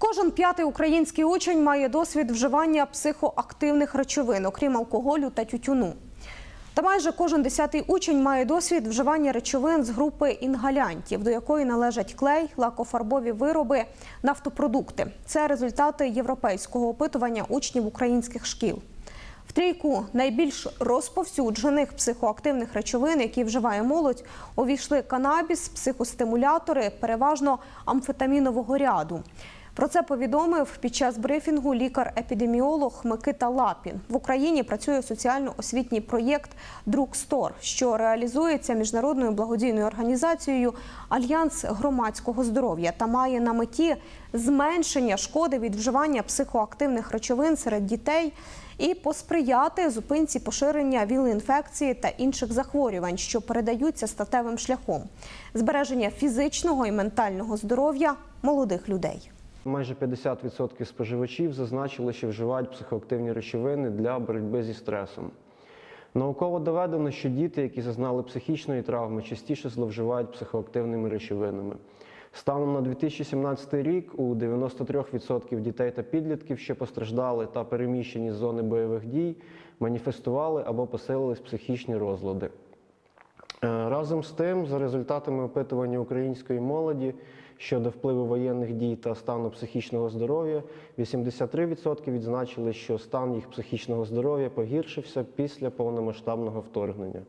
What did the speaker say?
Кожен п'ятий український учень має досвід вживання психоактивних речовин, окрім алкоголю та тютюну. Та майже кожен десятий учень має досвід вживання речовин з групи інгалянтів, до якої належать клей, лакофарбові вироби, нафтопродукти. Це результати європейського опитування учнів українських шкіл. В трійку найбільш розповсюджених психоактивних речовин, які вживає молодь, увійшли канабіс, психостимулятори, переважно амфетамінового ряду. Про це повідомив під час брифінгу лікар-епідеміолог Микита Лапін. В Україні працює соціально-освітній проєкт Друкстор, що реалізується міжнародною благодійною організацією Альянс громадського здоров'я та має на меті зменшення шкоди від вживання психоактивних речовин серед дітей і посприяти зупинці поширення віл-інфекції та інших захворювань, що передаються статевим шляхом, збереження фізичного і ментального здоров'я молодих людей. Майже 50% споживачів зазначили, що вживають психоактивні речовини для боротьби зі стресом. Науково доведено, що діти, які зазнали психічної травми, частіше зловживають психоактивними речовинами. Станом на 2017 рік у 93% дітей та підлітків, що постраждали та переміщені з зони бойових дій, маніфестували або посилились психічні розлади. Е, Разом з тим, за результатами опитування української молоді щодо впливу воєнних дій та стану психічного здоров'я, 83% відзначили, що стан їх психічного здоров'я погіршився після повномасштабного вторгнення.